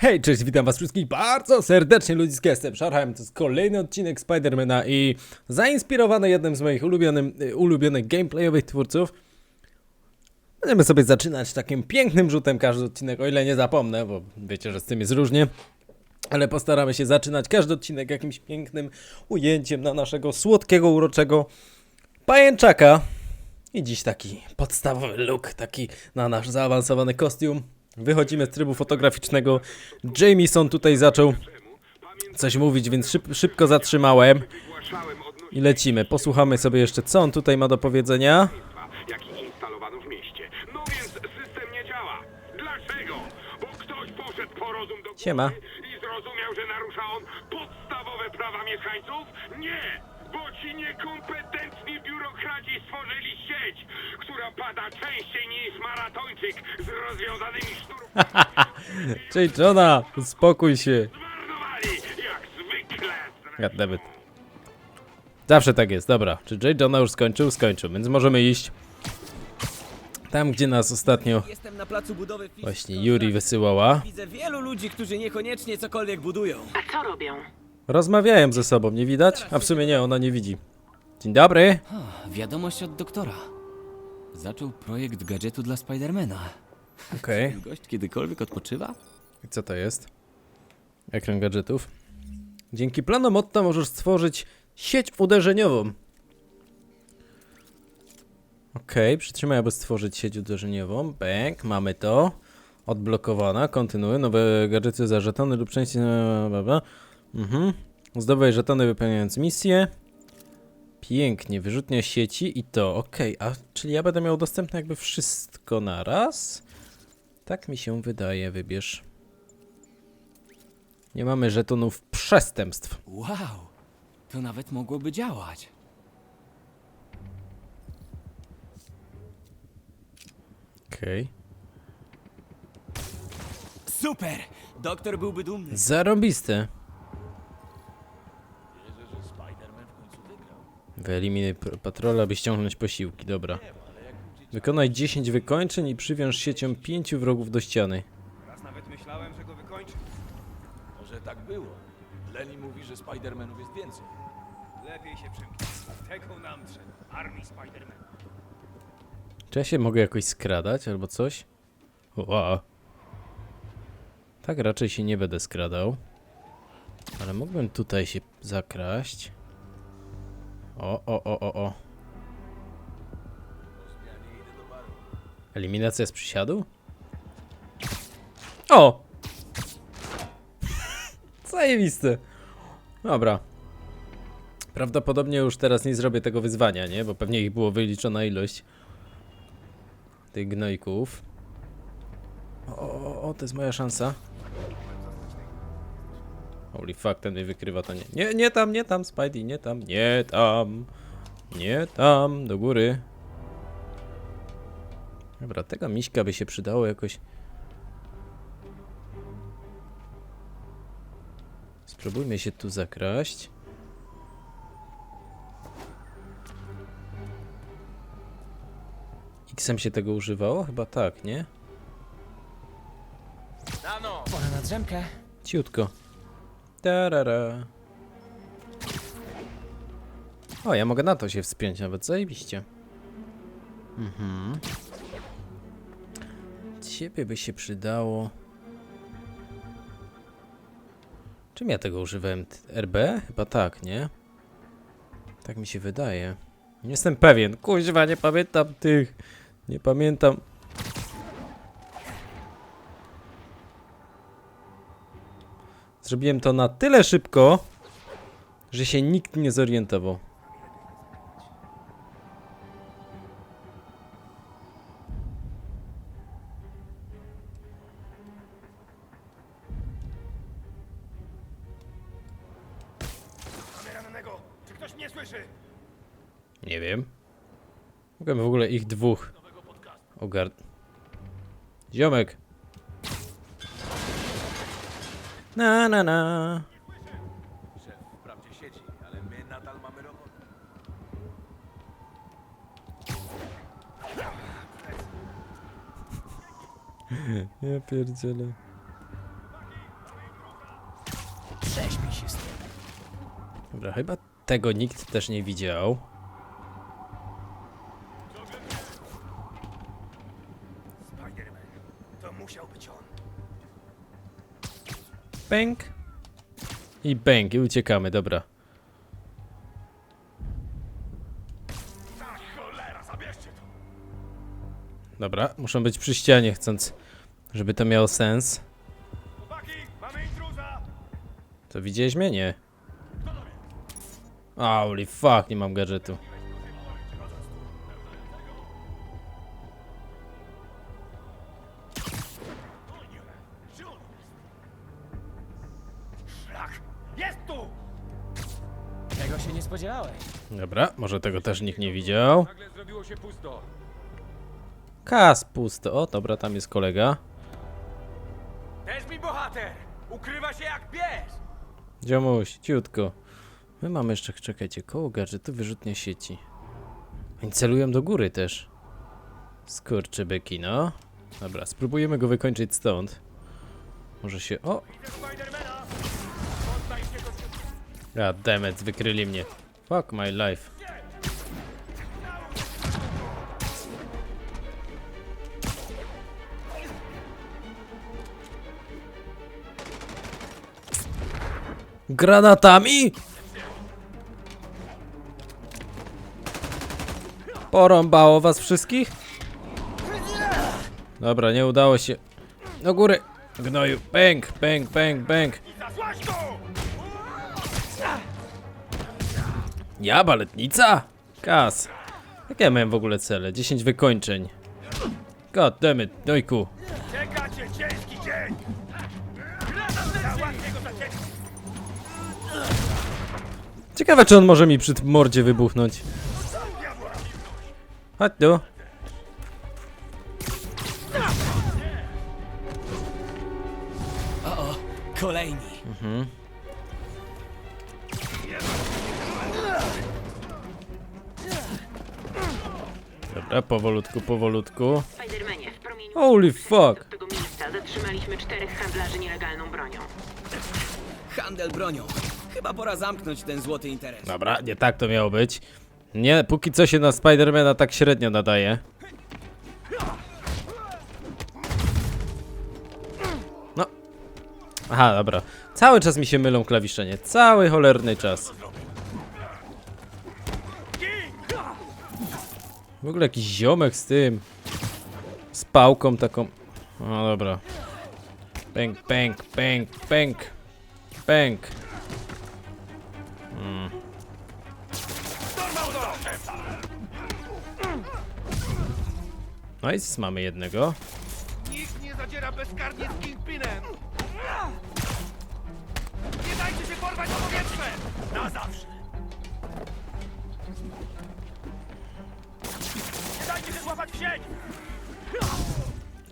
Hej, cześć, witam was wszystkich bardzo serdecznie, ludziska, jestem Sharheim, to jest kolejny odcinek Spidermana i zainspirowany jednym z moich ulubionym, y, ulubionych gameplayowych twórców Będziemy sobie zaczynać takim pięknym rzutem każdy odcinek, o ile nie zapomnę, bo wiecie, że z tym jest różnie ale postaramy się zaczynać każdy odcinek jakimś pięknym ujęciem na naszego słodkiego, uroczego pajęczaka. I dziś taki podstawowy look, taki na nasz zaawansowany kostium. Wychodzimy z trybu fotograficznego. Jameson tutaj zaczął coś mówić, więc szyb, szybko zatrzymałem. I lecimy. Posłuchamy sobie jeszcze, co on tutaj ma do powiedzenia. No więc system nie działa. Dlaczego? Bo ktoś poszedł po Siema. i zrozumiał, że narusza on podstawowe prawa mieszkańców? Nie! Bo ci niekompetentni biurokraci stworzyli sieć, która pada częściej niż maratończyk z rozwiązanymi sznurkami. Cześć, Johna, uspokój się. Zmarnowali, jak zwykle. Goddammit. Zawsze tak jest, dobra. Czy J. Johna już skończył? Skończył, więc możemy iść tam, gdzie nas ostatnio Jestem na placu budowy Fish właśnie. Yuri wysyłała. Widzę wielu ludzi, którzy niekoniecznie cokolwiek budują. A co robią? Rozmawiają ze sobą, nie widać? A w sumie nie, ona nie widzi. Dzień dobry. Wiadomość od doktora. Zaczął projekt gadżetu dla Spidermana. Okej. Gość kiedykolwiek odpoczywa? I co to jest? Ekran gadżetów. Dzięki planom Otta możesz stworzyć sieć uderzeniową. Okej, przytrzymaj, aby stworzyć sieć uderzeniową. Bang, mamy to. Odblokowana, kontynuuj. Nowe gadżety za żetony lub części... bla, bla. Mhm. Zdobywaj żetony wypełniając misję. Pięknie, wyrzutnia sieci i to, okej. A, czyli ja będę miał dostępne jakby wszystko naraz? Tak mi się wydaje, wybierz. Nie mamy żetonów przestępstw. Wow! To nawet mogłoby działać. Okej. Super! Doktor byłby dumny. Zarobiste. Wyeliminuj pr- patrola, by ściągnąć posiłki, dobra. Wykonaj 10 wykończeń i przywiąż siecią 5 wrogów do ściany. Raz nawet myślałem, że go wykończę. Może tak było. Lenny mówi, że Spidermanów jest więcej. Lepiej się. Tego nam trzeba. Armii Spiderman. Czy ja się mogę jakoś skradać albo coś? Ła. Tak raczej się nie będę skradał. Ale mógłbym tutaj się zakraść. O, o, o, o, o. Eliminacja z przysiadu? O! Zajebiste. Dobra. Prawdopodobnie już teraz nie zrobię tego wyzwania, nie? Bo pewnie ich było wyliczona ilość tych gnojków. O, o, o, to jest moja szansa. Holy fuck, ten mnie wykrywa, to nie. Nie, nie tam, nie tam, Spidey, nie tam, nie tam. Nie tam, do góry. Dobra, tego miśka by się przydało jakoś. Spróbujmy się tu zakraść. X-em się tego używało? Chyba tak, nie? Pora na drzemkę. Ciutko. Tarara. O, ja mogę na to się wspiąć nawet, zajebiście. Mhm. Ciebie by się przydało... Czym ja tego używałem? RB? Chyba tak, nie? Tak mi się wydaje. Nie jestem pewien. Kuźwa, nie pamiętam tych. Nie pamiętam. Zrobiłem to na tyle szybko, że się nikt nie zorientował. Nie wiem. Mogłem w ogóle ich dwóch ogar... Ziomek. Na, na, na. Szef. Ja pierdzielę. Się. Dobra, chyba tego nikt też nie widział. Bęk. I bęk, i uciekamy, dobra. Dobra, muszą być przy ścianie, chcąc, żeby to miało sens. To widziałeś mnie? Nie. Holy fuck, nie mam gadżetu. Dobra, może tego też nikt nie widział. Nagle zrobiło się pusto. Kas pusto. O, dobra, tam jest kolega. Też mi bohater! Ukrywa się jak pies! Dziomuś, ciutko. My mamy jeszcze, czekajcie, koło gadżetu wyrzutnia sieci. Oni celują do góry też. Skurczybyki, no. Dobra, spróbujemy go wykończyć stąd. Może się... O! Spidermana! Poddaj się go wykryli mnie. Fuck my life. Granatami? Porąbało was wszystkich? Dobra, nie udało się. Do góry. Gnoju. Bęk, bęk, bęk, bęk. Ja, baletnica? Kas. Jak ja miałem w ogóle cele? 10 wykończeń. God damn it, dojku. Czeka cię ciężki dzień! Ciekawe, czy on może mi przy tym mordzie wybuchnąć. Chodź tu. O, o, kolejni. Dobra, powolutku, powolutku. Spidermanie, w promieniu Holy fuck. tego miejsca zatrzymaliśmy czterech handlarzy nielegalną bronią. Handel bronią. Chyba pora zamknąć ten złoty interes. Dobra, nie tak to miało być. Nie, póki co się na Spidermana tak średnio nadaje. No. Aha, dobra. Cały czas mi się mylą klawisze, nie? Cały cholerny czas. W ogóle jakiś ziomek z tym. Z pałką taką. No dobra. Pęk, pęk, pęk, pęk. Pęk. No i mamy jednego. Nikt nie zadziera bezkarnie z Kingpinem! Nie dajcie się porwać w powietrze! Na zawsze! Sieć!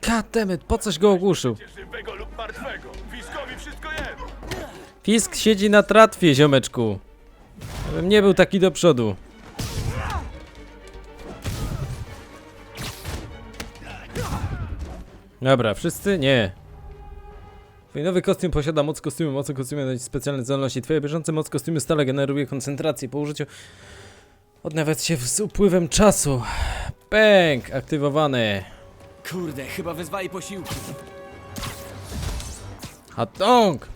Goddammit, po coś go ogłuszył? Żywego lub martwego! Fiskowi wszystko jem! Fisk siedzi na tratwie, ziomeczku. Żebym nie był taki do przodu. Dobra, wszyscy? Nie. Twój nowy kostium posiada moc kostiumu, moc kostiumu daje specjalne zdolności. Twoje bieżące moc kostiumu stale generuje koncentrację. Po użyciu odnawiać się z upływem czasu. Bęk, aktywowany. Kurde, chyba wezwali posiłki. Hatong!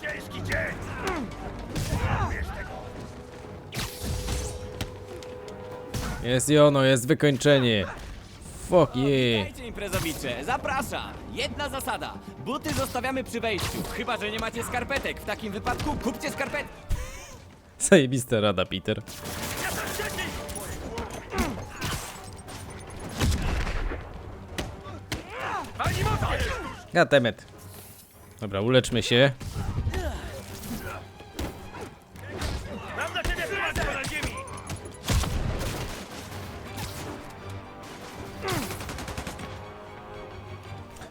Ciężki dzień! Jest i ono, jest wykończenie. Fuck yeah. Dajcie imprezowicze, zapraszam! Jedna zasada. Buty zostawiamy przy wejściu. Chyba, że nie macie skarpetek. W takim wypadku kupcie skarpetki. Zajebista rada, Peter. Gatemet. Dobra, uleczmy się.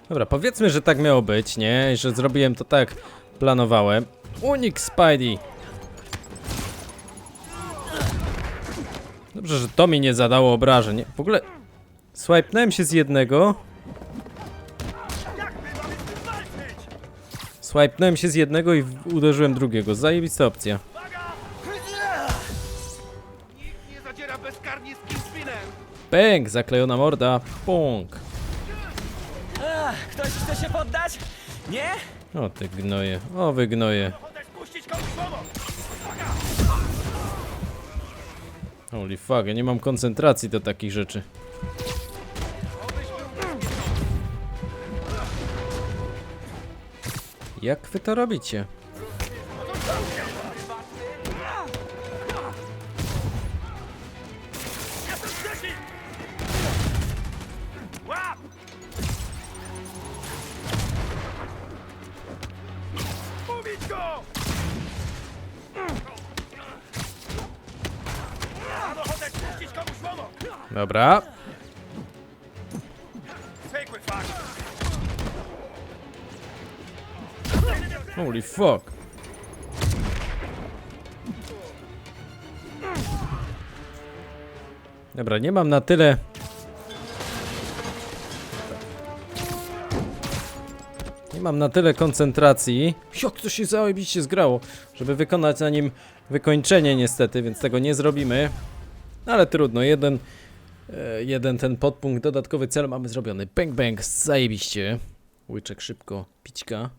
Dobra, powiedzmy, że tak miało być, nie? Że zrobiłem to tak planowałem. Unik Spidey. Dobrze, że to mi nie zadało obrażeń. W ogóle swipenąłem się z jednego. Swipnąłem się z jednego i uderzyłem drugiego. Zajebista opcja. Pęk! Zaklejona morda. Pąk. Ktoś chce się poddać? Nie? O ty gnoje. O wy gnoje. Holy fuck, ja nie mam koncentracji do takich rzeczy. Jak wy to robicie? Dobra. Holy fuck. Dobra, nie mam na tyle. Nie mam na tyle koncentracji. Jak to się zajebiście zgrało, żeby wykonać na nim wykończenie niestety, więc tego nie zrobimy. Ale trudno, jeden, e, jeden ten podpunkt, dodatkowy cel mamy zrobiony. Bang bang, zajebiście. Łyczek szybko, pićka.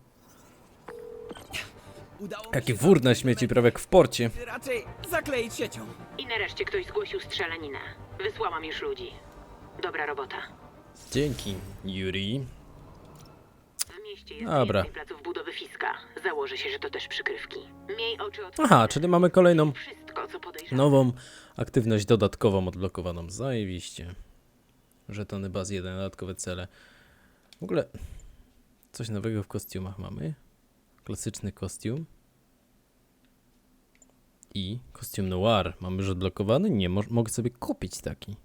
Udało Jaki wór na śmieci, prawie jak w porcie. raczej zakleić siecią. I nareszcie ktoś zgłosił strzelaninę. Wysłałam już ludzi. Dobra robota. Dzięki, Yuri. W mieście jest Dobra. więcej placów budowy Fiska. Założę się, że to też przykrywki. Miej oczy otwarte. Aha, czyli mamy kolejną Wszystko, co nową aktywność dodatkową odblokowaną. Zajebiście. Żetony baz 1, dodatkowe cele. W ogóle coś nowego w kostiumach mamy. Klasyczny kostium. I kostium noir. Mamy już odblokowany? Nie, mo mogę sobie kupić taki.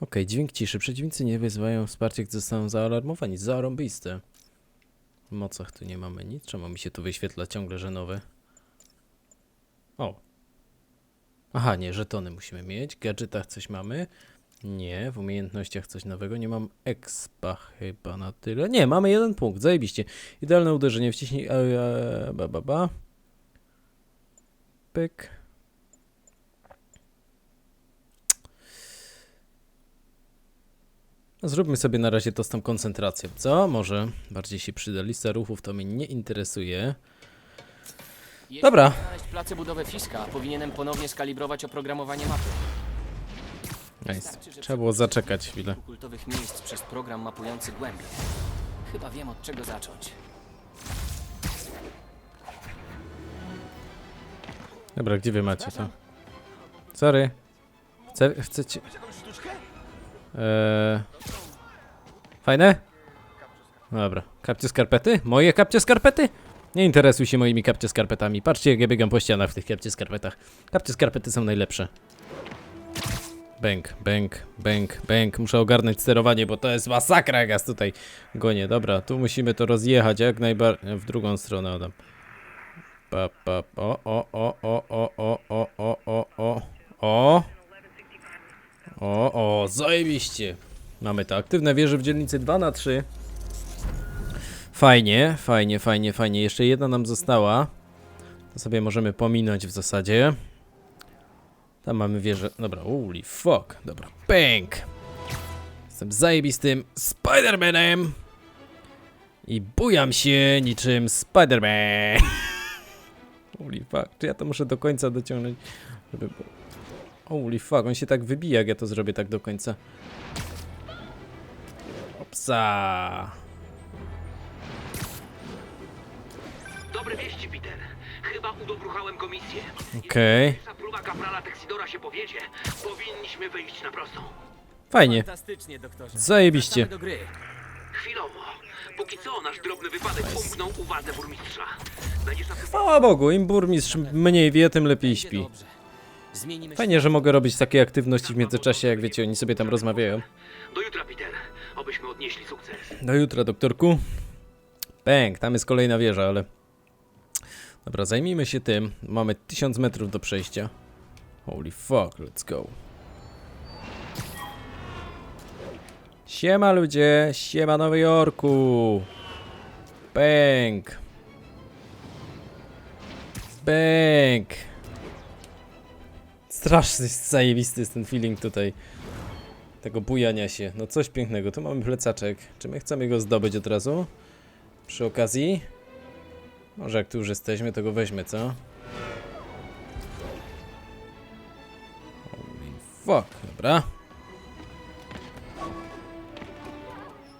Okej, dźwięk ciszy. Przeciwnicy nie wyzywają wsparcia, gdy zostaną zaalarmowani. Zarąbiste. W mocach tu nie mamy nic. Czemu mi się tu wyświetla ciągle, że nowe? O, Aha, nie, żetony musimy mieć. W gadżetach coś mamy. Nie, w umiejętnościach coś nowego. Nie mam expa chyba na tyle. Nie, mamy jeden punkt, zajebiście. Idealne uderzenie, wciśnij... E, e, ba, ba, ba. Pyk. Zróbmy sobie na razie to z tą koncentracją, co? Może bardziej się przyda. Lista ruchów to mnie nie interesuje. Jeśli Dobra. chcę znaleźć place budowy Fiska, powinienem ponownie skalibrować oprogramowanie mapy. Nice. Trzeba było zaczekać chwilę. kultowych miejsc przez program mapujący głębiej. Chyba wiem od czego zacząć. Dobra, gdzie wy macie to? Sorry. Chce, chcecie... Eee... Fajne? Dobra. Kapcie skarpety? Moje kapcie skarpety? Nie interesuj się moimi kapcie skarpetami. Patrzcie jak ja biegam po ścianach w tych kapcie skarpetach. Kapcie skarpety są najlepsze. Bęk, bęk, bęk, bęk. Muszę ogarnąć sterowanie, bo to jest masakra jak ja tutaj gonię. Dobra, tu musimy to rozjechać jak najbardziej... W drugą stronę Adam. Pa, pa, o, o, o, o, o, o, o, o, o, o, o. O, o, zajebiście. Mamy to. Aktywne wieże w dzielnicy 2 na 3 Fajnie, fajnie, fajnie, fajnie. Jeszcze jedna nam została. To sobie możemy pominąć w zasadzie. Tam mamy wieżę. Dobra, holy fuck. Dobra, bang. Jestem zajebistym Spider-Manem. I bujam się niczym Spider-Man. Holy fuck, czy ja to muszę do końca dociągnąć, żeby. Holy fuck, on się tak wybija, jak ja to zrobię tak do końca. Opsa. Dobre wieści, Peter. Udobruchałem komisję. Okej, Jeśli próba kaprala Texidora się powiedzie, powinniśmy wyjść na prostą. fajnie. Fantastycznie, doktorze. Zajebiście. Wracamy do gry. Chwilowo. Póki co nasz drobny wypadek umknął uwadze burmistrza. Będziesz na O Bogu, im burmistrz mniej wie, tym lepiej Będzie śpi. dobrze. Zmienimy Fajnie, że mogę robić takie aktywności w międzyczasie, jak wiecie, oni sobie tam rozmawiają. Do jutra, Peter. Obyśmy odnieśli sukces. Do jutra, doktorku. Bęk, tam jest kolejna wieża, ale... Dobra, zajmijmy się tym. Mamy 1000 metrów do przejścia. Holy fuck, let's go. Siema ludzie, siema Nowy Jorku. Bęk. Bęk. Straszny, zajebisty jest ten feeling tutaj. tego bujania się. No coś pięknego. Tu mamy plecaczek. Czy my chcemy go zdobyć od razu? Przy okazji? Może jak tu już jesteśmy, to go weźmy, co? Holy fuck, dobra.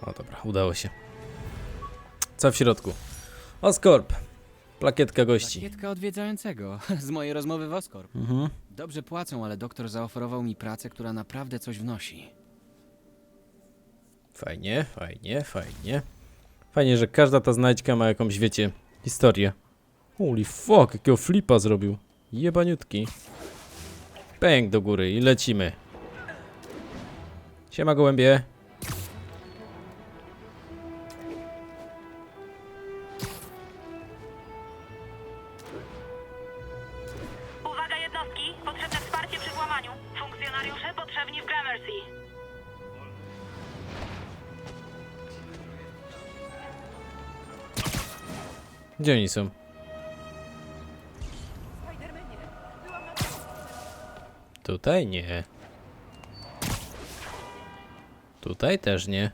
O dobra, udało się. Co w środku? Oscorp. Plakietka gości. Pakietka odwiedzającego z mojej rozmowy w Oscorp. Mhm. Dobrze płacą, ale doktor zaoferował mi pracę, która naprawdę coś wnosi. Fajnie, fajnie, fajnie. Fajnie, że każda ta znajdźka ma jakąś, wiecie, historię. Holy fuck, jakiego flipa zrobił. Jebaniutki. Pęk do góry i lecimy. Siema gołębie. Gdzie oni są? Tutaj nie. Tutaj też nie.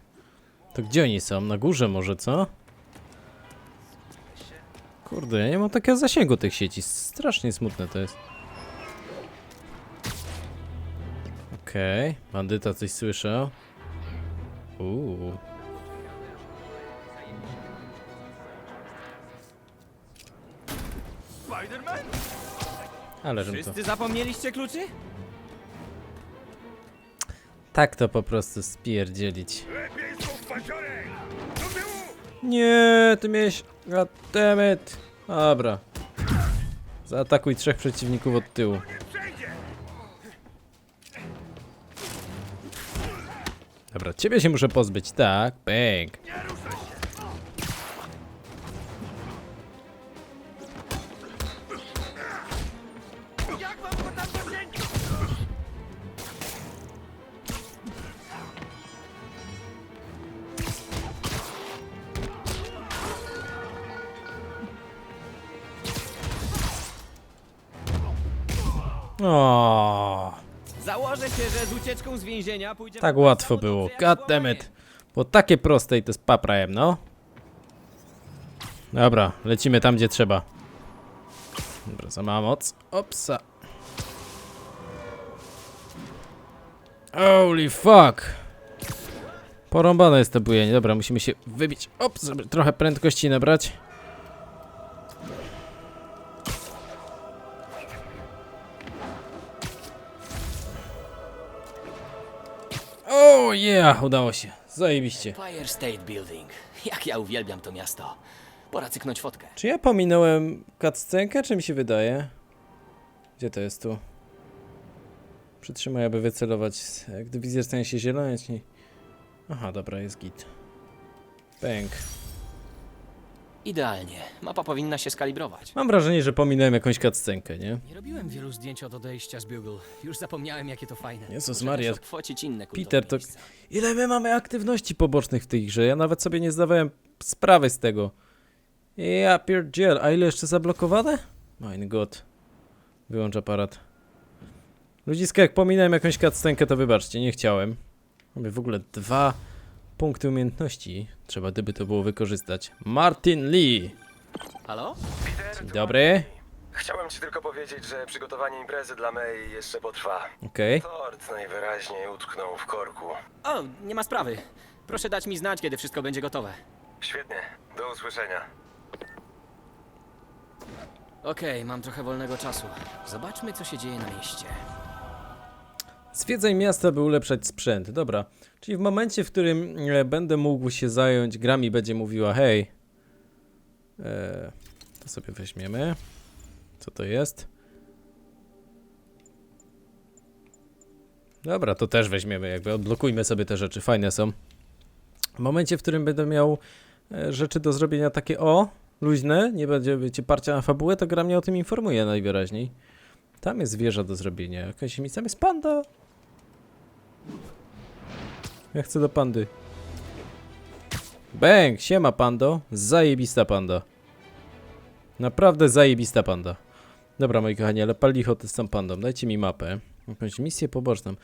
To gdzie oni są? Na górze może, co? Kurde, ja nie mam takiego zasięgu tych sieci. Strasznie smutne to jest. Okej, bandyta coś słyszał. Uuu. Ale żem to... Wszyscy zapomnieliście kluczy? Tak to po prostu spierdzielić. Lepiej znów paciorek! Do tyłu! Nie, ty miałeś... Goddammit. Dobra. Zaatakuj trzech przeciwników od tyłu. Przejdzie! Dobra, ciebie się muszę pozbyć, tak? Bang. O, Założę się, że z ucieczką z więzienia pójdzie... tak łatwo było. Goddammit. Było takie proste i to jest paprajem, no. Dobra, lecimy tam, gdzie trzeba. Dobra, za mała moc. Opsa. Holy fuck. Porąbane jest to bujenie. Dobra, musimy się wybić. Ops, żeby trochę prędkości nabrać. O yeah, udało się. Zajebiście. Empire State Building. Jak ja uwielbiam to miasto. Pora cyknąć fotkę. Czy ja pominąłem cutscenkę, czy mi się wydaje? Gdzie to jest tu? Przytrzymaj, aby wycelować. Gdy wizjer stanie się zielony. Aha, dobra, jest git. Bęk. Idealnie. Mapa powinna się skalibrować. Mam wrażenie, że pominąłem jakąś cutscenkę, nie? Nie robiłem wielu zdjęć od odejścia z Bugle. Już zapomniałem, jakie to fajne. Jezus Muszę Maria. też obchwocić inne kultowe Peter, to... miejsca. Ile my mamy aktywności pobocznych w tej grze? Ja nawet sobie nie zdawałem sprawy z tego. Ja pierdziel, a ile jeszcze zablokowane? Mein god. Wyłącz aparat. Ludziska, jak pominąłem jakąś cutscenkę, to wybaczcie, nie chciałem. Mamy w ogóle dwa punkty umiejętności. Trzeba gdyby to było wykorzystać. Martin Lee. Halo? Dzień dobry. Chciałem ci tylko powiedzieć, że przygotowanie imprezy dla May jeszcze potrwa. Okej. Tort najwyraźniej utknął w korku. O, nie ma sprawy. Proszę dać mi znać, kiedy wszystko będzie gotowe. Świetnie, do usłyszenia. Okej, mam trochę wolnego czasu. Zobaczmy, co się dzieje na mieście. Zwiedzaj miasta, by ulepszać sprzęt. Dobra. Czyli w momencie, w którym e, będę mógł się zająć grami, będzie mówiła hej. E, to sobie weźmiemy. Co to jest? Dobra, to też weźmiemy, jakby odblokujmy sobie te rzeczy, fajne są. W momencie, w którym będę miał e, rzeczy do zrobienia takie o, luźne, nie będzie wiecie, parcia na fabułę, to gra mnie o tym informuje najwyraźniej. Tam jest wieża do zrobienia, jakaś tam jest panda. Ja chcę do pandy. Bęk, siema pando. Zajebista panda. Naprawdę zajebista panda. Dobra moi kochani, ale pal licho z tą pandą. Dajcie mi mapę. Jakąś misję poboczną.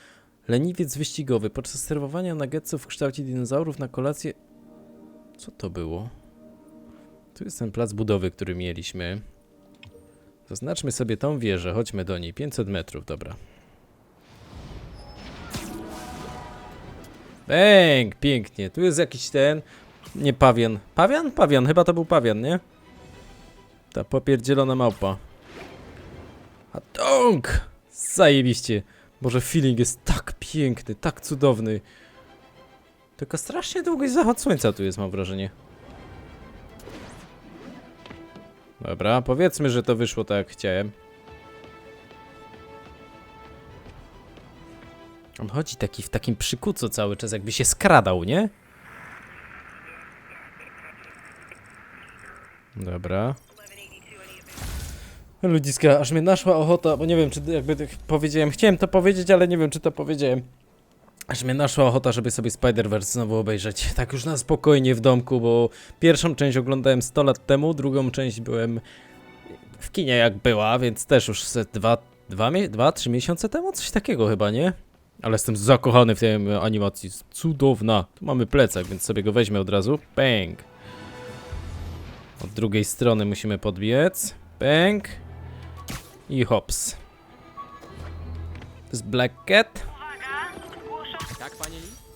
Leniwiec wyścigowy. Podczas serwowania nuggetsów w kształcie dinozaurów na kolację... Co to było? Tu jest ten plac budowy, który mieliśmy. Zaznaczmy sobie tą wieżę. Chodźmy do niej. 500 metrów, dobra. Bęk, pięknie. Tu jest jakiś ten... Nie pawian. Pawian? Pawian, chyba to był pawian, nie? Ta popierdzielona małpa. A dąg! Zajebiście. Boże, feeling jest tak piękny, tak cudowny. Tylko strasznie długi zachód słońca tu jest, mam wrażenie. Dobra, powiedzmy, że to wyszło tak jak chciałem. On chodzi taki w takim przykucu cały czas, jakby się skradał, nie? Dobra. Ludziska, aż mnie naszła ochota, bo nie wiem, czy jakby powiedziałem, chciałem to powiedzieć, ale nie wiem, czy to powiedziałem. Aż mnie naszła ochota, żeby sobie Spider-Verse znowu obejrzeć. Tak już na spokojnie w domku, bo pierwszą część oglądałem 100 lat temu, drugą część byłem w kinie jak była, więc też już ze dwa, dwa, mie- dwa, trzy miesiące temu, coś takiego chyba, nie? Ale jestem zakochany w tej animacji, cudowna. Tu mamy plecak, więc sobie go weźmę od razu. Bang! Od drugiej strony musimy podbiec. Bang! I hops. To jest Black Cat?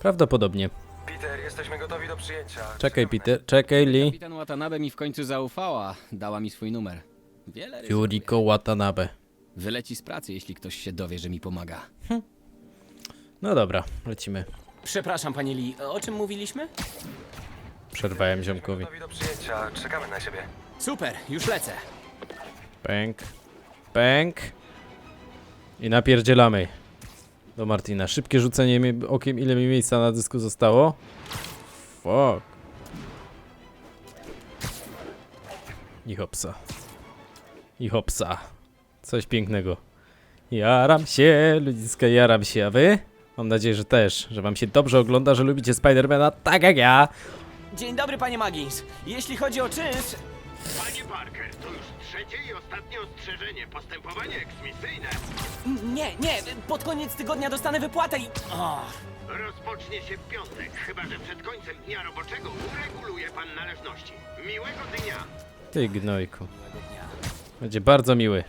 Prawdopodobnie. Peter, jesteśmy gotowi do przyjęcia. Czekaj. Peter, czekaj, Lee. Kapitan Watanabe mi w końcu zaufała. Dała mi swój numer. Wiele ryzykuję. Yuriko Watanabe. Wyleci z pracy, jeśli ktoś się dowie, że mi pomaga. No dobra, lecimy. Przepraszam, panie Lee, o czym mówiliśmy? Przerwałem ziomkowi. Gotowi do przyjęcia. Czekamy na siebie. Super, już lecę. Pęk. Pęk. I napierdzielamy. Do Martina. Szybkie rzucenie mi- okiem, ile mi miejsca na dysku zostało. Fuck. I hopsa. I hopsa. Coś pięknego. Jaram się, ludziska, jaram się, a wy? Mam nadzieję, że też, że wam się dobrze ogląda, że lubicie Spidermana tak jak ja. Dzień dobry, panie Magis. Jeśli chodzi o czynsz... Panie Parker, to już trzecie i ostatnie ostrzeżenie. Postępowanie eksmisyjne Nie, nie, pod koniec tygodnia dostanę wypłatę i... O, rozpocznie się w piątek, chyba że przed końcem dnia roboczego ureguluje pan należności. Miłego dnia! Ty gnojku. Będzie bardzo miły.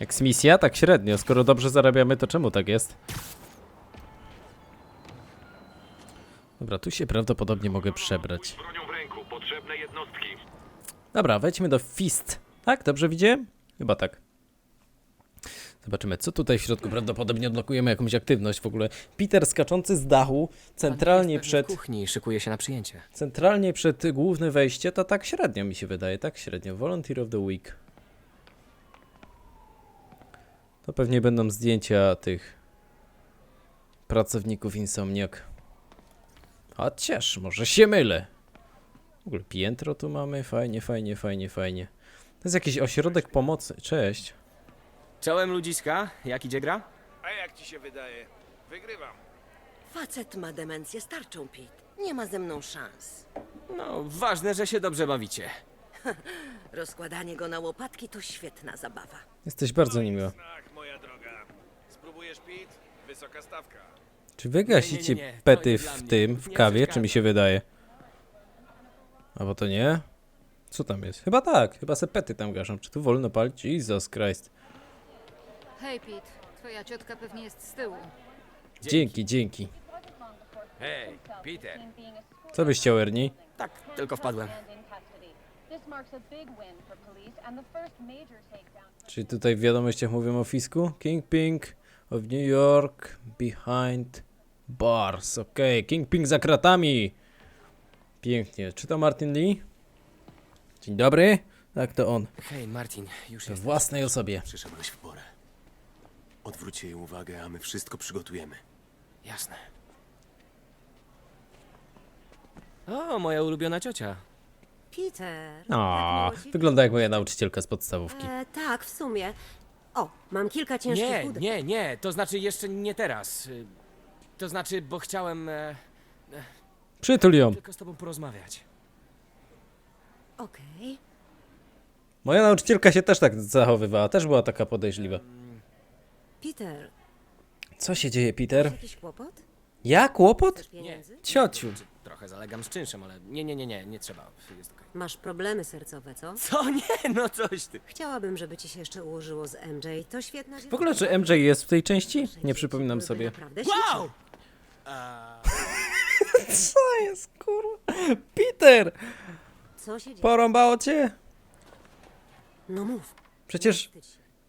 Eksmisja? Tak średnio. Skoro dobrze zarabiamy, to czemu tak jest? Dobra, tu się prawdopodobnie mogę przebrać. Z bronią w ręku, potrzebne jednostki. Dobra, wejdźmy do Fist. Tak? Dobrze widziałem? Chyba tak. Zobaczymy, co tutaj w środku. Prawdopodobnie odblokujemy jakąś aktywność w ogóle. Peter skaczący z dachu, centralnie przed, kuchni szykuje się na przyjęcie. centralnie przed główne wejście, to tak średnio mi się wydaje, tak średnio. Volunteer of the Week. To pewnie będą zdjęcia tych pracowników Insomniac. Chociaż, może się mylę. Ogóle piętro tu mamy, fajnie, fajnie, fajnie, fajnie. To jest jakiś ośrodek pomocy. Cześć. Czołem ludziska, jak idzie gra? A jak ci się wydaje? Wygrywam. Facet ma demencję starczą, Pete. Nie ma ze mną szans. No, ważne, że się dobrze bawicie. Rozkładanie go na łopatki to świetna zabawa. Jesteś bardzo niemiła. Tak, moja droga. Spróbujesz pit? Wysoka stawka. Czy wy gasicie nie, nie, to pety nie w mnie. tym, w Nie kawie, czy przeszkadza. mi się wydaje? A bo to nie? Co tam jest? Chyba tak, chyba se pety tam gaszą. Czy tu wolno palić? Jesus Christ. Hej, Pete. Twoja ciotka pewnie jest z tyłu. Dzięki, dzięki. Hej, Peter. Co byś chciał, Ernie? Tak, tylko wpadłem. Czy tutaj w wiadomościach mówią o fisku? Kingpin of New York behind bars. Okej, Kingpin za kratami. Pięknie. Czy to Martin Lee? Dzień dobry. Tak, to on. Hej, Martin, już W jest. własnej osobie. Przyszedłeś w porę. Odwróć jej uwagę, a my wszystko przygotujemy. Jasne. O, moja ulubiona ciocia. Peter. O, ci wygląda jak moja nauczycielka z podstawówki. E, tak, w sumie. O, mam kilka ciężkich Nie, nie, nie, to znaczy jeszcze nie teraz. Y, To znaczy, bo chciałem e, Przytul ją. tylko z tobą porozmawiać. Okej. Moja nauczycielka się też tak zachowywała, też była taka podejrzliwa. Peter, Co się dzieje, Peter? Jakiś kłopot? Ja? Kłopot? Chcesz pieniędzy? Ciociu. Czy Trochę zalegam z czynszem, ale nie, nie, nie, nie, nie trzeba. Jest okej. Masz problemy sercowe, co? Co? Nie, no coś ty. Chciałabym, żeby ci się jeszcze ułożyło z MJ. To świetna W ogóle, czy MJ jest w tej części? Nie przypominam sobie. Naprawdę Wow! Co jest, kurwa? Peter! Co się dzieje? Porąbało cię? No mów. Przecież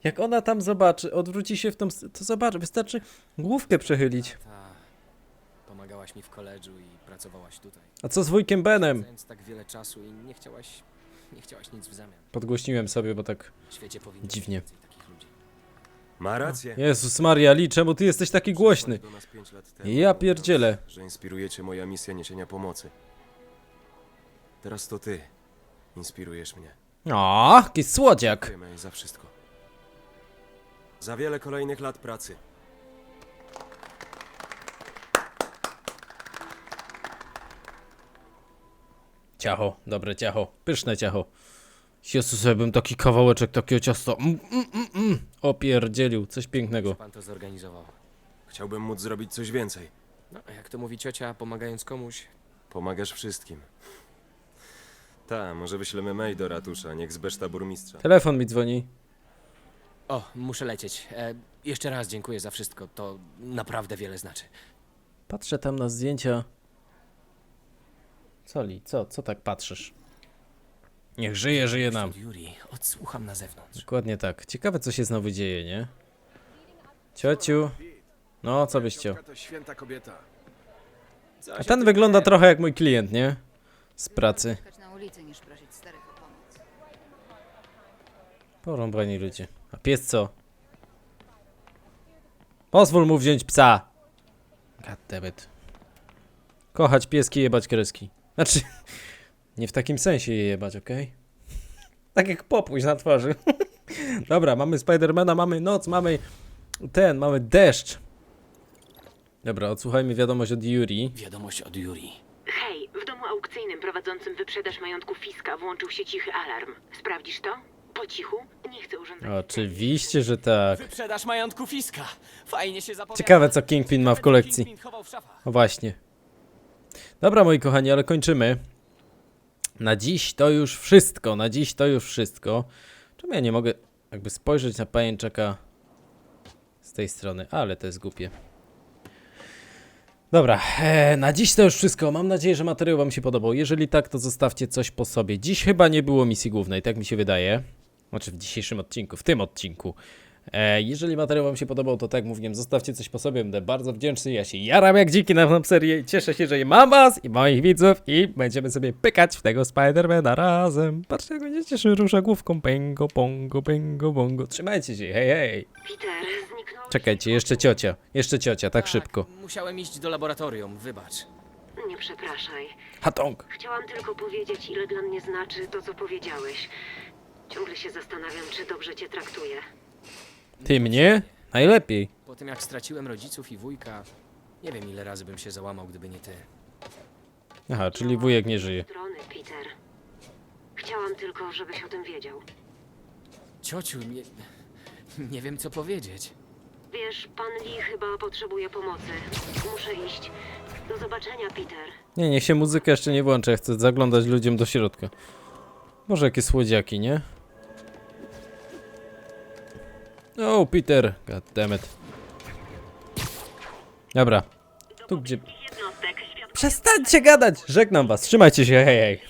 jak ona tam zobaczy, odwróci się w tą... s- To zobacz, wystarczy główkę przechylić. Ta. Pomagałaś mi w koledżu i pracowałaś tutaj. A co z wujkiem Benem? Więc tak wiele czasu i nie chciałaś, nie chciałaś nic w zamian. Podgłośniłem sobie, bo tak... W świecie powinno być Dziwnie. więcej takich ludzi. Ma rację. Jezus Maria, Lee, czemu ty jesteś taki głośny? Do nas pięć lat temu, Ja mówiąc, pierdzielę. Że inspirujecie moja misja niesienia pomocy. Teraz to ty inspirujesz mnie. O, jaki słodziak. Za wszystko. Za wiele kolejnych lat pracy. Ciacho, dobre ciacho, pyszne ciacho. Jezus, ja bym taki kawałeczek takiego ciasta. Mm, mm, mm, mm. Opierdzielił, coś pięknego. Pan to zorganizował. Chciałbym móc zrobić coś więcej. No, a jak to mówi ciocia, pomagając komuś, Pomagasz wszystkim. Ta, może wyślemy May do ratusza, niech zbeszta burmistrza. Telefon mi dzwoni. O, muszę lecieć. E, jeszcze raz dziękuję za wszystko. To naprawdę wiele znaczy. Patrzę tam na zdjęcia. Co Li, co, co tak patrzysz? Niech żyje, żyje nam. Yuri, odsłucham na zewnątrz. Dokładnie tak. Ciekawe, co się znowu dzieje, nie? Ciociu. No, co byś chciał? To święta kobieta. A ten wygląda trochę jak mój klient, nie? Z pracy. na ulicy niż prosić starych o pomoc. Porąbani ludzie. A pies co? Pozwól mu wziąć psa. Goddammit. Kochać pieski, jebać kreski. Znaczy, nie w takim sensie je jebać, okej? Tak jak popuść na twarzy. Dobra, mamy Spidermana, mamy noc, mamy ten, mamy deszcz. Dobra, odsłuchajmy wiadomość od Yuri. Wiadomość od Yuri. Hej, w domu aukcyjnym prowadzącym wyprzedaż majątku Fiska włączył się cichy alarm. Sprawdzisz to? Po cichu? Nie chcę urządzać. Oczywiście, że tak. Wyprzedaż majątku Fiska. Fajnie się zapowiada. Ciekawe, co Kingpin ma w kolekcji. Kingpin chował w szafach. No właśnie. Dobra, moi kochani, ale kończymy. Na dziś to już wszystko. Na dziś to już wszystko. Czemu ja nie mogę jakby spojrzeć na pajęczaka z tej strony? Ale to jest głupie. Dobra, e, na dziś to już wszystko. Mam nadzieję, że materiał Wam się podobał. Jeżeli tak, to zostawcie coś po sobie. Dziś chyba nie było misji głównej, tak mi się wydaje. Znaczy w dzisiejszym odcinku, w tym odcinku. E, jeżeli materiał Wam się podobał, to tak jak mówiłem, zostawcie coś po sobie, będę bardzo wdzięczny. Ja się jaram jak dziki na tą serię i cieszę się, że je mam Was i moich widzów i będziemy sobie pykać w tego Spidermana razem. Patrzcie, jak będziecie się rusza główką. Pengo, pongo, pengo, bongo. Trzymajcie się, hej, hej. Peter, zniknąłeś. Czekajcie, jeszcze ciocia, jeszcze ciocia, tak szybko. Musiałem iść do laboratorium, wybacz. Nie przepraszaj. Hatong. Chciałam tylko powiedzieć, ile dla mnie znaczy to, co powiedziałeś. Ciągle się zastanawiam, czy dobrze cię traktuję. Ty mnie? Najlepiej. Po tym jak straciłem rodziców i wujka, nie wiem ile razy bym się załamał, gdyby nie ty. Aha, czyli wujek nie żyje. Strony, Peter. Chciałam tylko, żebyś o tym wiedział. Ciociu, nie, nie wiem co powiedzieć. Wiesz, pan Lee chyba potrzebuje pomocy. Muszę iść. Do zobaczenia, Peter. Nie, niech się muzyka jeszcze nie włącza, chcę zaglądać ludziom do środka. Może jakieś słodziaki, nie? O, Peter, goddammit. Dobra, tu gdzie... Przestańcie gadać! Żegnam was, trzymajcie się, hej, hej.